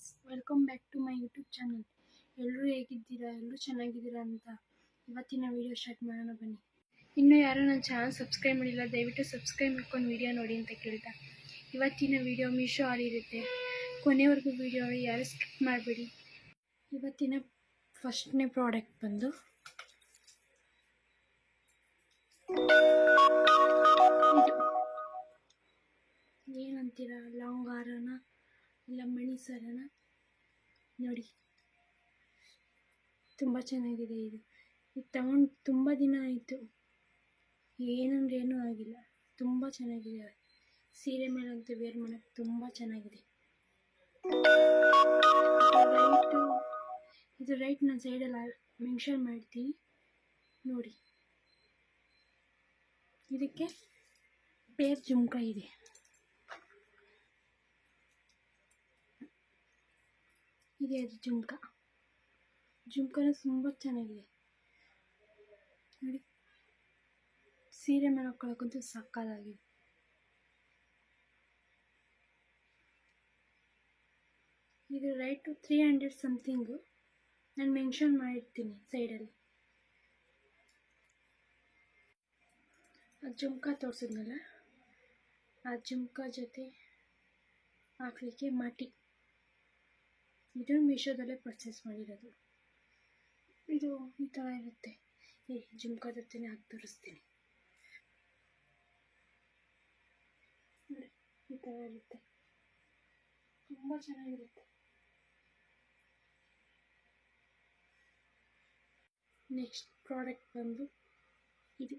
Friends welcome back to my YouTube channel ಎಲ್ಲರೂ ಹೇಗಿದ್ದೀರಾ? ಎಲ್ಲರೂ ಚೆನ್ನಾಗಿದ್ದೀರಾ ಅಂತ ಇವತ್ತಿನ ವಿಡಿಯೋ ಸ್ಟಾರ್ಟ್ ಮಾಡೋಣ ಬನ್ನಿ. ಇನ್ನೂ ಯಾರೂ ನನ್ನ ಚಾನಲ್ ಸಬ್ಸ್ಕ್ರೈಬ್ ಮಾಡಿಲ್ಲ, ದಯವಿಟ್ಟು ಸಬ್ಸ್ಕ್ರೈಬ್ ಮಾಡ್ಕೊಂಡು ವೀಡಿಯೋ ನೋಡಿ ಅಂತ ಕೇಳ್ತಾ. ಇವತ್ತಿನ ವಿಡಿಯೋ ಮೀಶೋ ಆಡಿರುತ್ತೆ ಕೊನೆವರೆಗೂ ವಿಡಿಯೋ ಯಾರು ಸ್ಕಿಪ್ ಮಾಡಬೇಡಿ. ಇವತ್ತಿನ ಫಸ್ಟ್ನೇ ಪ್ರಾಡಕ್ಟ್ ಬಂದು ಏನಂತೀರ? ಲಾಂಗ್ ಹಾರನ ಮಣಿ ಸರನ ನೋಡಿ. ತುಂಬ ಚೆನ್ನಾಗಿದೆ ಇದು. ಇದು ತಗೊಂಡು ತುಂಬ ದಿನ ಆಯಿತು. ಏನಂದ್ರೆ ಏನೂ ಆಗಿಲ್ಲ. ತುಂಬ ಚೆನ್ನಾಗಿದೆ. ಸೀರೆ ಮೇಲಂತೂ ವೇರ್ ಮಾಡೋಕ್ಕೆ ತುಂಬ ಚೆನ್ನಾಗಿದೆ. ರೈಟು ಇದು ರೈಟ್ ನಾನು ಸೈಡಲ್ಲಿ ಮೆನ್ಷನ್ ಮಾಡ್ತೀನಿ. ನೋಡಿ. ಇದಕ್ಕೆ ಪೇರ್ ಜುಮ್ಕ ಇದೆ. ಇದೆ ಅದು ಜುಮ್ಕ. ಜುಮ್ಕನ ತುಂಬ ಚೆನ್ನಾಗಿದೆ. ನೋಡಿ. ಸೀರೆ ಮೇಲೆ ಹಾಕೊಳ್ಳೋಕ್ಕಂತೂ ಸಕ್ಕದಾಗಿದೆ ಇದು ರೈಟು ತ್ರೀ ಹಂಡ್ರೆಡ್ ಸಮಥಿಂಗು ನಾನು ಮೆನ್ಷನ್ ಮಾಡಿರ್ತೀನಿ ಸೈಡಲ್ಲಿ ಆ ಜುಮ್ಕ ತೋರಿಸಿದ್ನಲ್ಲ? ಆ ಜುಮ್ಕ ಜೊತೆ ಹಾಕ್ಲಿಕ್ಕೆ ಮಾಟಿ. ಇದು ಮೀಶೋದಲ್ಲೇ ಪರ್ಚೇಸ್ ಮಾಡಿರೋದು. ಇದು ಈ ಥರ ಇರುತ್ತೆ. ಈ ಜುಮ್ಕ ಜೊತೆನೇ ಹಾಕಿ ತೋರಿಸ್ತೀನಿ. ಈ ಥರ ಇರುತ್ತೆ. ತುಂಬ ಚೆನ್ನಾಗಿರುತ್ತೆ. ನೆಕ್ಸ್ಟ್ ಪ್ರಾಡಕ್ಟ್ ಬಂದು ಇದು.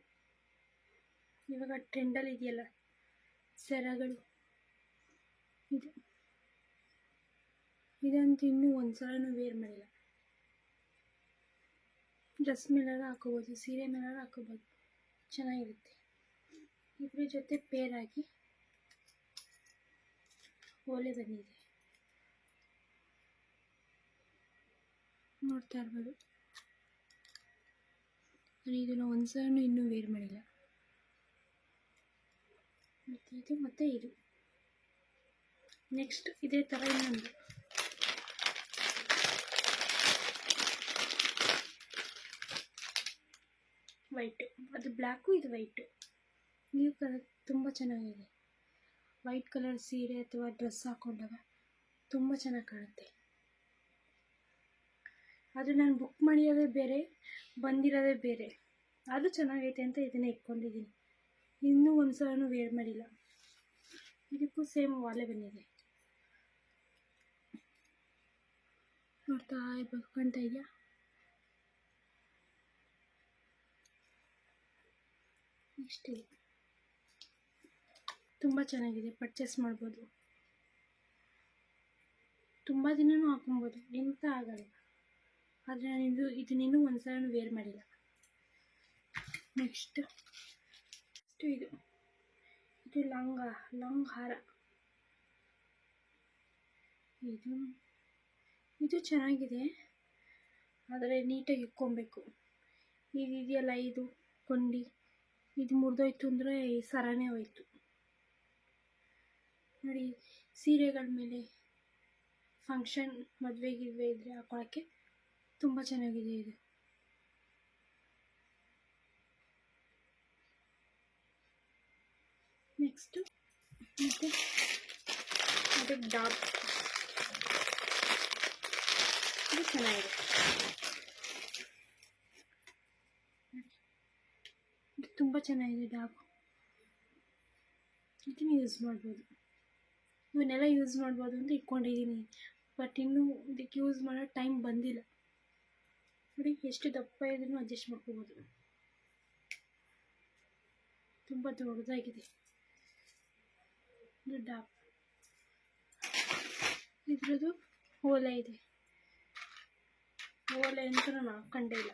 ಇವಾಗ ಟ್ರೆಂಡಲ್ಲಿ ಇದೆಯಲ್ಲ, ಸರಗಳು. ಇದು. ಇದಂತೂ ಇನ್ನೂ ಒಂದು ಸಲನೂ ವೇರ್ ಮಾಡಿಲ್ಲ. ಡ್ರೆಸ್ ಮೇಲೆಲ್ಲ ಹಾಕೋಬೋದು, ಸೀರೆ ಮೇಲೆಲ್ಲ ಹಾಕೋಬೋದು. ಚೆನ್ನಾಗಿರುತ್ತೆ. ಇದ್ರ ಜೊತೆ ಪೇರಾಗಿ ಓಲೆ ಬಂದಿದೆ. ನೋಡ್ತಾ ಇರ್ಬೋದು. ನಾನು ಇದನ್ನು ಒಂದು ಸಲನೂ ಇನ್ನೂ ವೇರ್ ಮಾಡಿಲ್ಲ. ಮತ್ತು ಇದು ಮತ್ತು ಇದು. ನೆಕ್ಸ್ಟ್ ಇದೇ ಥರ ಇನ್ನೊಂದು. ವೈಟು, ಅದು ಬ್ಲ್ಯಾಕು ಇದು ವೈಟು. ನೀವು ಕಲರ್ ತುಂಬ ಚೆನ್ನಾಗಿದೆ. ವೈಟ್ ಕಲರ್ ಸೀರೆ ಅಥವಾ ಡ್ರೆಸ್ ಹಾಕೊಂಡಾಗ ತುಂಬ ಚೆನ್ನಾಗಿ ಕಾಣುತ್ತೆ. ಅದು ನಾನು ಬುಕ್ ಮಾಡಿರೋದೇ ಬೇರೆ, ಬಂದಿರೋದೇ ಬೇರೆ. ಅದು ಚೆನ್ನಾಗೈತೆ ಅಂತ ಇದನ್ನೇ ಇಟ್ಕೊಂಡಿದ್ದೀನಿ. ಇನ್ನೂ ಒಂದು ಸಲನೂ ವೇರ್ ಮಾಡಿಲ್ಲ. ಇದಕ್ಕೂ ಸೇಮ್ ವಾಲೆ ಬಂದಿದೆ. ನೋಡ್ತಾ ಕಾಣ್ತಾ ಇದೆಯಾ? ಇಷ್ಟೇ ತುಂಬ ಚೆನ್ನಾಗಿದೆ ಪರ್ಚೇಸ್ ಮಾಡ್ಬೋದು. ತುಂಬ ದಿನವೂ ಹಾಕೊಬೋದು ಎಂತ ಆಗಲ್ಲ. ಆದರೆ ನಾನು ಇದು ಒಂದು ಸಲ ವೇರ್ ಮಾಡಿಲ್ಲ. ನೆಕ್ಸ್ಟ್ ಇದು. ಇದು ಲಂಗ, ಲಾಂಗ್ ಹಾರ. ಇದು ಇದು ಚೆನ್ನಾಗಿದೆ, ಆದರೆ ನೀಟಾಗಿ ಇಟ್ಕೊಬೇಕು. ಇದು ಇದೆಯಲ್ಲ, ಇದು ಕೊಂಡಿ. ಇದು ಮುರಿದೋಯ್ತು ಅಂದರೆ ಸರನೇ ಹೋಯ್ತು. ನೋಡಿ, ಸೀರೆಗಳ ಮೇಲೆ ಫಂಕ್ಷನ್ ಮದುವೆ ಗಿದ್ವೆ ಇದ್ದರೆ ಹಾಕೊಳ್ಳೋಕ್ಕೆ ತುಂಬ ಚೆನ್ನಾಗಿದೆ ಇದು. ನೆಕ್ಸ್ಟು ಮತ್ತು ಅದಕ್ಕೆ ಡಾಬ್ ಇದು ಚೆನ್ನಾಗಿದೆ ಇದು ತುಂಬ ಚೆನ್ನಾಗಿದೆ ಡಾಬ್ ಇದನ್ನು ಯೂಸ್ ಮಾಡ್ಬೋದು. ಇವನ್ನೆಲ್ಲ ಯೂಸ್ ಮಾಡ್ಬೋದು ಅಂತ ಇಟ್ಕೊಂಡಿದ್ದೀನಿ ಬಟ್ ಇನ್ನೂ ಇದಕ್ಕೆ ಯೂಸ್ ಮಾಡೋ ಟೈಮ್ ಬಂದಿಲ್ಲ. ನೋಡಿ ಎಷ್ಟು ದಪ್ಪ ಇದನ್ನು ಅಡ್ಜಸ್ಟ್ ಮಾಡ್ಕೋಬೋದು. ತುಂಬ ದೊಡ್ಡದಾಗಿದೆ. ಇದು ಡಾಬ್ ಇದ್ರದ್ದು ಓಲೆ ಇದೆ. ಓಲೆ ಅಂತ ನಾನು ಹಾಕ್ಕೊಂಡೇ ಇಲ್ಲ.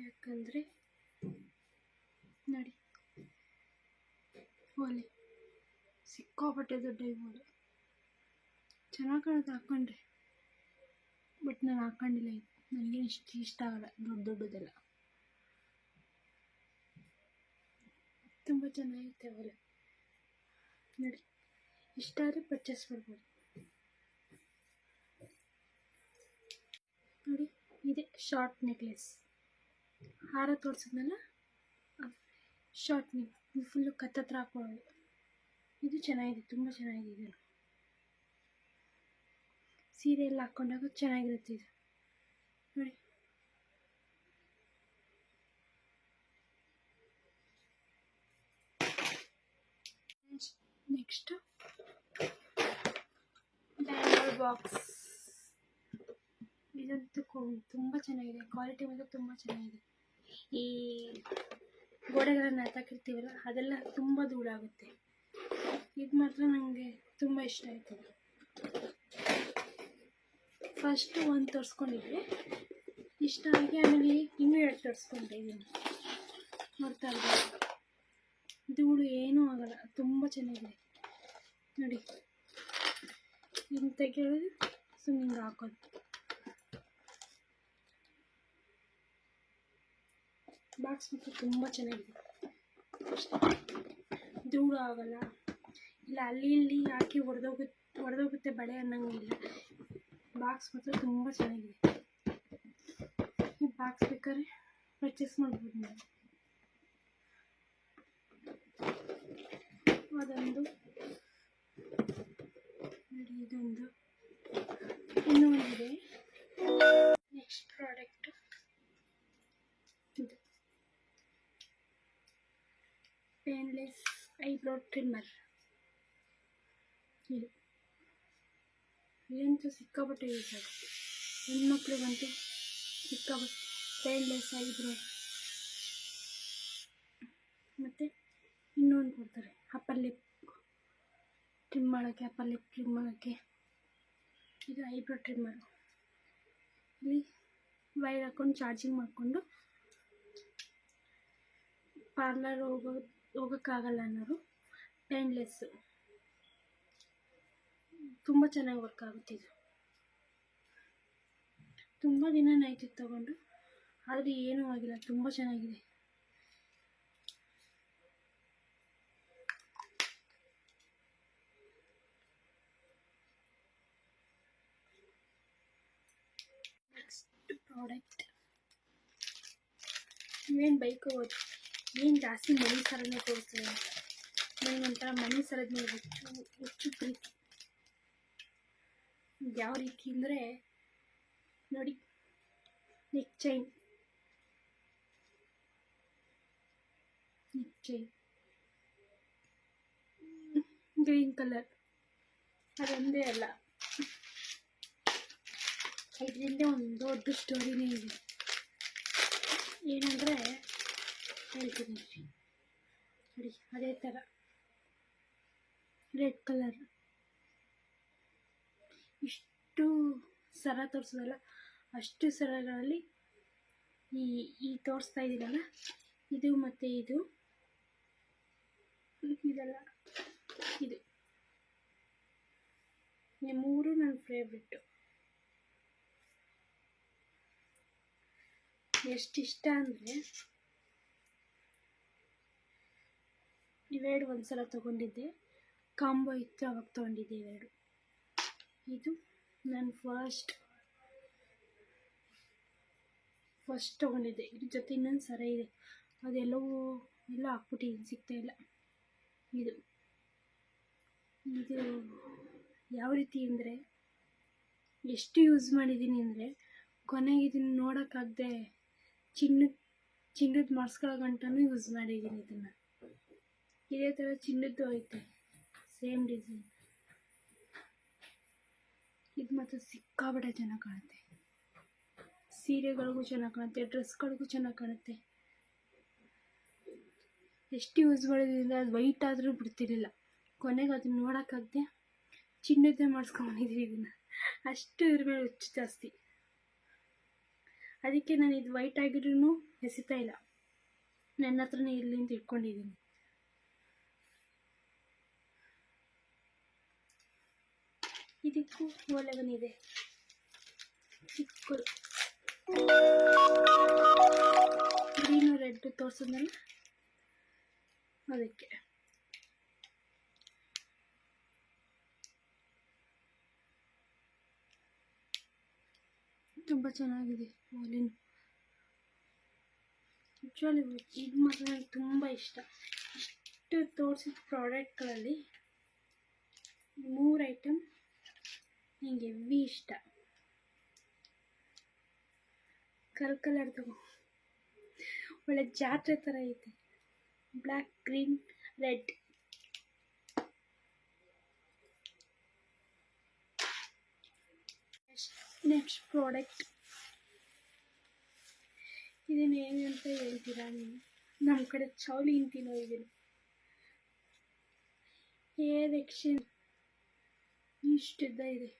ಯಾಕಂದರೆ ನೋಡಿ. ಓಲೆ ಸಿಕ್ಕಾಪಟ್ಟೆ ದೊಡ್ಡ ಓಲೆ ಚೆನ್ನಾಗಿ ಕಾಣುತ್ತೆ ಹಾಕ್ಕೊಂಡ್ರೆ ಬಟ್ ನಾನು ಹಾಕ್ಕೊಂಡಿಲ್ಲ ಇದು ನನಗೆ ಇಷ್ಟು ಇಷ್ಟ ಆಗಲ್ಲ ದೊಡ್ಡ ದೊಡ್ಡದೆಲ್ಲ. ತುಂಬ ಚೆನ್ನಾಗಿರುತ್ತೆ ನಡಿ. ನೋಡಿ ಇಷ್ಟಾದರೆ ಪರ್ಚೇಸ್ ಮಾಡ್ಬೋದು. ನೋಡಿ, ಇದೆ ಶಾರ್ಟ್ ನೆಕ್ಲೆಸ್ ಹಾರ ತೋರಿಸಿದ್ನಲ್ಲ? ಶಾರ್ಟ್ ನೀವು ಫುಲ್ಲು ಕತ್ತತ್ರ ಹಾಕೊಳ್ಳೋದು. ಇದು ಚೆನ್ನಾಗಿದೆ, ತುಂಬ ಚೆನ್ನಾಗಿದೆ ಸೀರೆ ಎಲ್ಲ ಹಾಕ್ಕೊಂಡಾಗ ಚೆನ್ನಾಗಿರುತ್ತೆ ಇದು. ನೋಡಿ. ನೆಕ್ಸ್ಟ್ ಬ್ಯಾಂಗಲ್ ಬಾಕ್ಸ್ ಇದಂತೂ ತುಂಬ ಚೆನ್ನಾಗಿದೆ. ಕ್ವಾಲಿಟಿ ಮಾತ್ರ ತುಂಬ ಚೆನ್ನಾಗಿದೆ. ಈ ಗೋಡೆಗಳನ್ನು ಹತ್ತಾಕಿರ್ತೀವಲ್ಲ ಅದೆಲ್ಲ ತುಂಬ ಧೂಳಾಗುತ್ತೆ ಇದು ಮಾತ್ರ ನನಗೆ ತುಂಬ ಇಷ್ಟ ಆಯಿತು. ಫಸ್ಟು ಒಂದು ತೋರಿಸ್ಕೊಂಡಿದ್ದೆ. ಇಷ್ಟ ಆಗಿ ಆಮೇಲೆ ಇನ್ನೂ ಎರಡು ತೋರಿಸ್ಕೊಂಡೆ ಇದನ್ನು. ನೋಡ್ತಾ ಇದ್ದೆ ಧೂಳು ಏನೂ ಆಗಲ್ಲ, ತುಂಬ ಚೆನ್ನಾಗಿದೆ. ನೋಡಿ. ಇನ್ನು ತೆಗೆಯೋದು ಸುಮ್ಮನೆ ಹಾಕೋದು. ಬಾಕ್ಸ್ ಮಾತ್ರ ತುಂಬ ಚೆನ್ನಾಗಿದೆ. ದೂರ ಆಗಲ್ಲ. ಇಲ್ಲ, ಅಲ್ಲಿ ಇಲ್ಲಿ ಹಾಕಿ ಒಡೆದೋಗುತ್ತೆ ಒಡೆದೋಗುತ್ತೆ ಬಳೆ ಅನ್ನಂಗಿಲ್ಲ ಬಾಕ್ಸ್ ಮಾತ್ರ ತುಂಬ ಚೆನ್ನಾಗಿದೆ. ಈ ಬಾಕ್ಸ್ ಬೇಕಾದ್ರೆ ಪರ್ಚೇಸ್ ಮಾಡ್ಬೋದು ನಾವು. ಅದೊಂದು. ಇದೊಂದು. ಇನ್ನೂ ಒಂದಿದೆ ಐಬ್ರೋ ಟ್ರಿಮ್ಮರ್ ಇದು ಇದಂತೂ ಸಿಕ್ಕಾಪಟ್ಟೆ ಯೂಸ್ ಆಗುತ್ತೆ ಹೆಣ್ಮಕ್ಳಿಗಂತೂ ಸಿಕ್ಕಾಪಟ್ಟೆ ಪೇನ್ಲೆಸ್ ಐಬ್ರೋ ಮತ್ತು ಇನ್ನೊಂದು ಕೊಡ್ತಾರೆ ಅಪ್ಪರ್ ಲಿಪ್ ಟ್ರಿಮ್ ಮಾಡೋಕ್ಕೆ ಅಪ್ಪರ್ ಲಿಪ್ ಟ್ರಿಮ್ ಮಾಡೋಕ್ಕೆ ಇದು ಐಬ್ರೋ ಟ್ರಿಮ್ಮರು ಇಲ್ಲಿ ವೈರ್ ಹಾಕ್ಕೊಂಡು ಚಾರ್ಜಿಂಗ್ ಮಾಡಿಕೊಂಡು ಪಾರ್ಲರ್ ಹೋಗೋ ಹೋಗೋಕ್ಕಾಗಲ್ಲ ಅನ್ನೋರು ಪೇನ್ಲೆಸ್ಸು ತುಂಬ ಚೆನ್ನಾಗಿ ವರ್ಕ್ ಆಗುತ್ತೆ ಇದು. ತುಂಬ ದಿನ ನೈಟ್ ತಗೊಂಡು. ಆದರೆ ಏನೂ ಆಗಿಲ್ಲ, ತುಂಬ ಚೆನ್ನಾಗಿದೆ. ನೆಕ್ಸ್ಟ್ ಪ್ರಾಡಕ್ಟ್ ಬೈಕ್ ಹೋಗೋದು ಏನು ಜಾಸ್ತಿ ಮನೆ ಥರನೇ ತೋರಿಸ್ತೀವಿ ಒಂಥರ ಮನೆ ಸರದ ಮೇಲೆ ಹೆಚ್ಚು ಹೆಚ್ಚು ಪ್ರೀತಿ. ಯಾವ ರೀತಿ ಅಂದರೆ, ನೋಡಿ neck chain neck chain green colour ಅದೊಂದೇ ಅಲ್ಲ. ಇದರಿಂದ ಒಂದು ದೊಡ್ಡ ಸ್ಟೋರಿನೇ ಇದೆ. ಏನಂದರೆ, ಹೇಳ್ತೀನಿ. ನೋಡಿ, ಅದೇ ಥರ ರೆಡ್ ಕಲರ್. ಇಷ್ಟು ಸರ ತೋರಿಸೋದಲ್ಲ, ಅಷ್ಟು ಸರಗಳಲ್ಲಿ ಈ ಈ ತೋರಿಸ್ತಾ ಇದ್ದೀನಲ್ಲ ಇದು ಮತ್ತು ಇದು. ಇದೆಲ್ಲ, ಇದು. ಈ ಮೂರು ನನ್ನ ಫೇವ್ರೆಟ್ಟು ಎಷ್ಟಿಷ್ಟ ಅಂದರೆ, ಇವೆರಡು ಒಂದು ಸಲ ತೊಗೊಂಡಿದ್ದೆ. ಕಾಂಬೋ ಇತ್ತು, ಅವಾಗ ತೊಗೊಂಡಿದ್ದೆ ಇವೆರಡು. ಇದು ನನ್ನ ಫಸ್ಟ್ ಫಸ್ಟ್ ತೊಗೊಂಡಿದ್ದೆ. ಇದ್ರ ಜೊತೆ ಇನ್ನೊಂದು ಸರ ಇದೆ. ಅದೆಲ್ಲವೂ ಎಲ್ಲ ಹಾಕ್ಬಿಟ್ಟಿದ್ದೀನಿ ಸಿಗ್ತಾ ಇಲ್ಲ. ಇದು ಇದು ಯಾವ ರೀತಿ ಅಂದರೆ, ಎಷ್ಟು ಯೂಸ್ ಮಾಡಿದ್ದೀನಿ ಅಂದರೆ, ಕೊನೆಗೆ ಇದನ್ನು ನೋಡೋಕ್ಕಾಗದೆ ಚಿನ್ನದ ಚಿನ್ನದ ಮಾಡಿಸ್ಕೊಳ್ಳೋ ಗಂಟನೂ ಯೂಸ್ ಮಾಡಿದ್ದೀನಿ ಇದನ್ನು. ಇದೇ ಥರ ಚಿನ್ನದ್ದು ಐತೆ. ಸೇಮ್ ಡಿಸೈನ್ ಇದು ಮಾತ್ರ ಸಿಕ್ಕಾಪಟ್ಟೆ ಚೆನ್ನಾಗಿ ಕಾಣುತ್ತೆ. ಸೀರೆಗಳಿಗೂ ಚೆನ್ನಾಗಿ ಕಾಣುತ್ತೆ, ಡ್ರೆಸ್ಗಳಿಗೂ ಚೆನ್ನಾಗಿ ಕಾಣುತ್ತೆ. ಎಷ್ಟು ಯೂಸ್ ಮಾಡಿದ್ರಿಂದ ಅದು ವೈಟ್ ಆದರೂ ಬಿಡ್ತಿರ್ಲಿಲ್ಲ. ಕೊನೆಗೆ ಅದನ್ನ ನೋಡೋಕ್ಕಾಗದೆ ಚಿನ್ನದ್ದೇ ಮಾಡಿಸ್ಕೊಂಡಿದ್ದೀವಿ ಇದನ್ನು. ಅಷ್ಟು ಇದ್ರ ಹುಚ್ಚು ಜಾಸ್ತಿ. ಅದಕ್ಕೆ ನಾನು ಇದು ವೈಟ್ ಆಗಿದ್ರೂ ಎಸಿತಾ ಇಲ್ಲ. ನನ್ನ ಹತ್ರನೇ ಇರಲಿ ಇಟ್ಕೊಂಡಿದ್ದೀನಿ ಇದಕ್ಕೂ ಒಲೆ ಬಂದಿದೆ ಚಿಕ್ಕದು ಗ್ರೀನು ರೆಡ್ ತೋರಿಸಿದ್ನಲ್ಲ? ಅದಕ್ಕೆ. ತುಂಬ ಚೆನ್ನಾಗಿದೆ ಓಲಿನು ಆ್ಯಕ್ಚುಲಿ ಇದು ಮಾತ್ರ ನನಗೆ ತುಂಬ ಇಷ್ಟ. ಇಷ್ಟು ತೋರಿಸಿದ ಪ್ರಾಡಕ್ಟ್ಗಳಲ್ಲಿ ಮೂರು ಐಟಮ್ ನನಗೆ ಹೆವಿ ಇಷ್ಟ. ಕಲ್ ಕಲರ್ ತಗೋ ಒಳ್ಳೆ ಜಾತ್ರೆ ಥರ ಐತೆ. Black green red next product ಇದನ್ನು ಏನು ಅಂತ ಹೇಳ್ತೀರಾ ನೀವು ನಮ್ಮ ಕಡೆ ಚೌಳಿ ಅಂತೀನೋ ಇದನ್ನು? Hair action. ಇಷ್ಟಿದ್ದ ಇದೆ.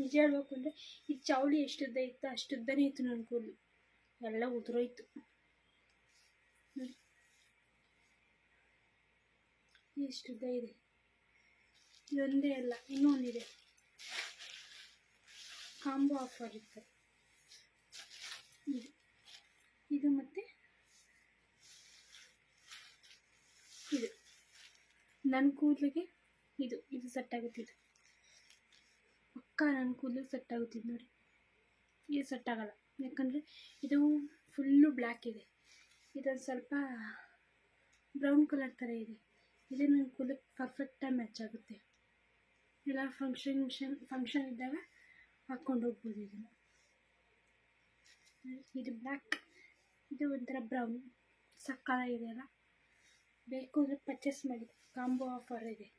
ನಿಜ ಹೇಳ್ಬೇಕು ಅಂದರೆ ಈ ಚೌಳಿ ಎಷ್ಟುದ್ದ ಇತ್ತು, ಅಷ್ಟುದ್ದನೇ ಇತ್ತು ನನ್ನ ಕೂದಲು. ಎಲ್ಲ ಉದುರೋಯ್ತು. ಎಷ್ಟುದ್ದ ಇದೆ? ಇದೊಂದೇ ಅಲ್ಲ ಇನ್ನೂ ಒಂದಿದೆ ಕಾಂಬೋ ಆಫರ್ ಇತ್ತು. ಇದು. ಇದು ಮತ್ತು? ಇದು. ನನ್ನ ಕೂದಲಿಗೆ ಇದು. ಇದು ಸೆಟ್ ಆಗುತ್ತೆ ಇದು. ಪಕ್ಕ ನನ್ನ ಕೂದಲು ಸೆಟ್ ಆಗುತ್ತಿದ್ದು ನೋಡಿ. ಇದು ಸೆಟ್ ಆಗಲ್ಲ. ಯಾಕಂದರೆ ಇದು ಫುಲ್ಲು ಬ್ಲ್ಯಾಕ್ ಇದೆ. ಇದೊಂದು ಸ್ವಲ್ಪ ಬ್ರೌನ್ ಕಲರ್ ಥರ ಇದೆ. ಇದು ನನ್ನ ಕೂದಲಿಗೆ ಪರ್ಫೆಕ್ಟಾಗಿ ಮ್ಯಾಚ್ ಆಗುತ್ತೆ. ಎಲ್ಲ ಫಂಕ್ಷನ್ ಫಂಕ್ಷನ್ ಇದ್ದಾಗ ಹಾಕ್ಕೊಂಡು ಹೋಗ್ಬೋದು ಇದನ್ನು. ಇದು ಬ್ಲ್ಯಾಕ್ ಇದು ಒಂಥರ ಬ್ರೌನ್ ಸಕ್ಕತ್ತಾಗಿದೆ ಅಲ್ಲ. ಬೇಕು ಅಂದರೆ ಪರ್ಚೇಸ್ ಮಾಡಿ. ಕಾಂಬೋ ಆಫರ್ ಇದೆ.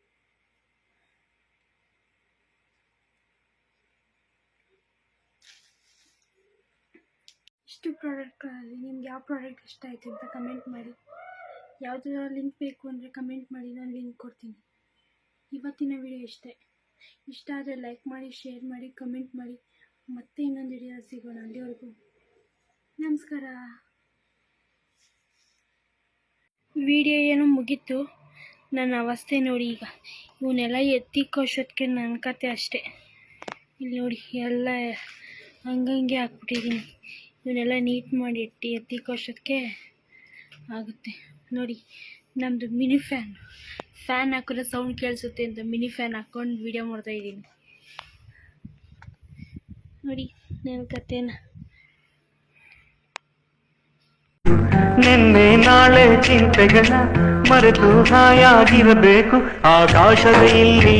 ಇಷ್ಟು ಪ್ರಾಡಕ್ಟ್ಗಳಲ್ಲಿ ನಿಮ್ಗೆ ಯಾವ ಪ್ರಾಡಕ್ಟ್ ಇಷ್ಟ ಆಯಿತು ಅಂತ ಕಮೆಂಟ್ ಮಾಡಿ. ಯಾವುದರ ಲಿಂಕ್ ಬೇಕು ಅಂದರೆ ಕಮೆಂಟ್ ಮಾಡಿ, ನಾನು ಲಿಂಕ್ ಕೊಡ್ತೀನಿ. ಇವತ್ತಿನ ವಿಡಿಯೋ ಇಷ್ಟೇ. ಇಷ್ಟ ಆದರೆ ಲೈಕ್ ಮಾಡಿ ಶೇರ್ ಮಾಡಿ ಕಮೆಂಟ್ ಮಾಡಿ. ಮತ್ತೆ ಇನ್ನೊಂದು ವಿಡಿಯೋ ಸಿಗೋಣ ಅಲ್ಲಿವರೆಗೂ. ನಮಸ್ಕಾರ. ವಿಡಿಯೋ ಏನೋ ಮುಗೀತು? ನನ್ನ ಅವಸ್ಥೆ ನೋಡಿ ಈಗ. ಇವನ್ನೆಲ್ಲ ಎತ್ತಿಕ್ಕೋಶೋದಕ್ಕೆ ನನ್ನ ಕತೆ ಅಷ್ಟೇ. ಇಲ್ಲಿ ನೋಡಿ, ಎಲ್ಲ ಹಂಗಂಗೆ ಹಾಕ್ಬಿಟ್ಟಿದ್ದೀನಿ. ಇವನ್ನೆಲ್ಲ ನೀಟ್ ಮಾಡಿ ಇಟ್ಟು ಎತ್ತಿಕೋಸೋದಕ್ಕೆ ಆಗುತ್ತೆ. ನೋಡಿ ನಮ್ಮದು ಮಿನಿ ಫ್ಯಾನ್ ಫ್ಯಾನ್ ಹಾಕಿದ್ರೆ ಸೌಂಡ್ ಕೇಳಿಸುತ್ತೆ ಅಂತ ಮಿನಿ ಫ್ಯಾನ್ ಹಾಕ್ಕೊಂಡು ವಿಡಿಯೋ ಮಾಡ್ತಾಯಿದ್ದೀನಿ ನೋಡಿ, ನನ್ನ ಕತೆನ ನಿನ್ನೆ ನಾಳೆ ಚಿಂತೆಗಳ ಮರೆತು ಹಾಯಾಗಿರಬೇಕು. ಆಕಾಶದ ಇಲ್ಲಿ